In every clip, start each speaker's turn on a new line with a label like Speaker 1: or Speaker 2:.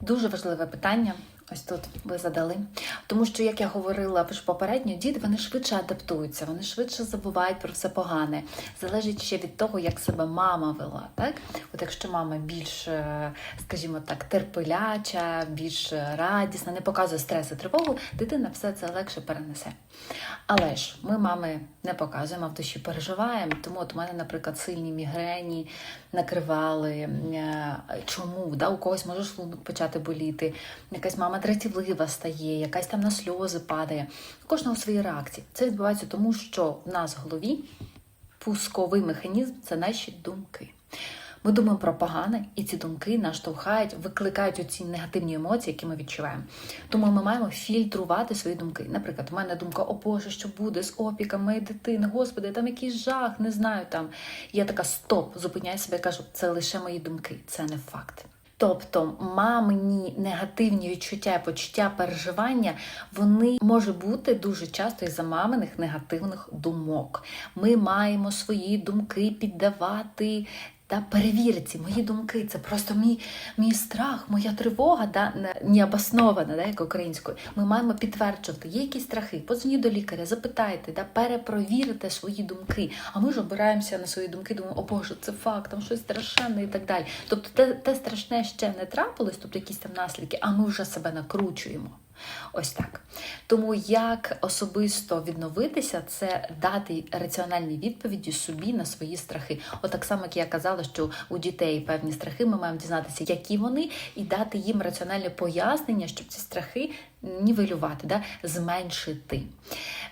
Speaker 1: Дуже важливе питання. Ось тут ви задали. Тому що, як я говорила попередньо, діти вони швидше адаптуються, вони швидше забувають про все погане. Залежить ще від того, як себе мама вела. Так? От якщо мама більш, е, скажімо так, терпеляча, більш радісна, не показує стрес і тривогу, дитина все це легше перенесе. Але ж ми, мами, не показуємо, а в душі переживаємо. Тому от у мене, наприклад, сильні мігрені накривали. Е, Чому? Да? У когось може шлунок почати боліти, якась мама дратівлива стає, якась там на сльози падає. Кожного свої реакції. Це відбувається тому, що в нас в голові пусковий механізм це наші думки. Ми думаємо про погане, і ці думки нас штовхають, викликають оці негативні емоції, які ми відчуваємо. Тому ми маємо фільтрувати свої думки. Наприклад, у мене думка, о Боже, що буде з опіками дитини, Господи, там якийсь жах, не знаю там. Я така стоп, зупиняю себе і кажу, це лише мої думки, це не факт. Тобто мамині негативні відчуття, почуття, переживання, вони можуть бути дуже часто із-за маминих негативних думок. Ми маємо свої думки піддавати. Та перевірити ці мої думки, це просто мій, мій страх, моя тривога, да, не- необоснована, да, як українською. Ми маємо підтверджувати, є якісь страхи, подзвоніть до лікаря, запитайте, да, перепровірите свої думки. А ми ж обираємося на свої думки, думаємо, о Боже, це факт, там щось страшенне і так далі. Тобто те, те страшне ще не трапилось, тобто якісь там наслідки, а ми вже себе накручуємо. Ось так. Тому як особисто відновитися, це дати раціональні відповіді собі на свої страхи. От так само, як я казала, що у дітей певні страхи, ми маємо дізнатися, які вони, і дати їм раціональне пояснення, щоб ці страхи нівелювати, да? зменшити.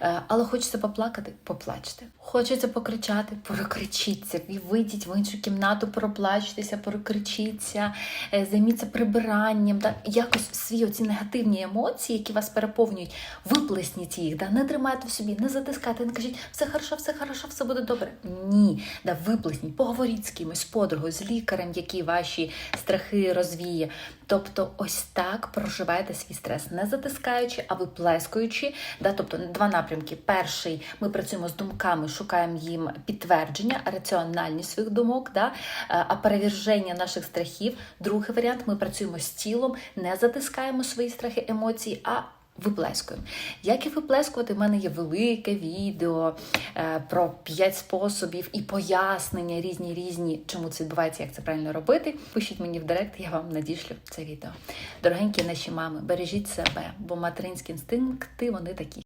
Speaker 1: Е, Але хочеться поплакати, поплачте. Хочеться покричати, прокричіться. І вийдіть в іншу кімнату, проплачтеся, прокричіться, е, займіться прибиранням. Да? Якось свої оці негативні емоції, які вас переповнюють, виплесніть їх. Да? Не тримайте в собі, не затискайте, не кажіть, все хорошо, все хорошо, все буде добре. Ні, да, виплесніть, поговоріть з кимось, з подругою, з лікарем, який ваші страхи розвіє. Тобто, ось так проживайте свій стрес, не затискаючи, а виплескуючи. Да? Тобто два напрямки. Перший ми працюємо з думками, шукаємо їм підтвердження, раціональність своїх думок, да? е, а перевірження наших страхів. Другий варіант ми працюємо з тілом, не затискаємо свої страхи, емоції, а Виплескуємо. Як і виплескувати, в мене є велике відео е, про 5 способів і пояснення різні різні, чому це відбувається, як це правильно робити. Пишіть мені в директ, я вам надішлю це відео. Дорогенькі наші мами, бережіть себе, бо материнські інстинкти вони такі.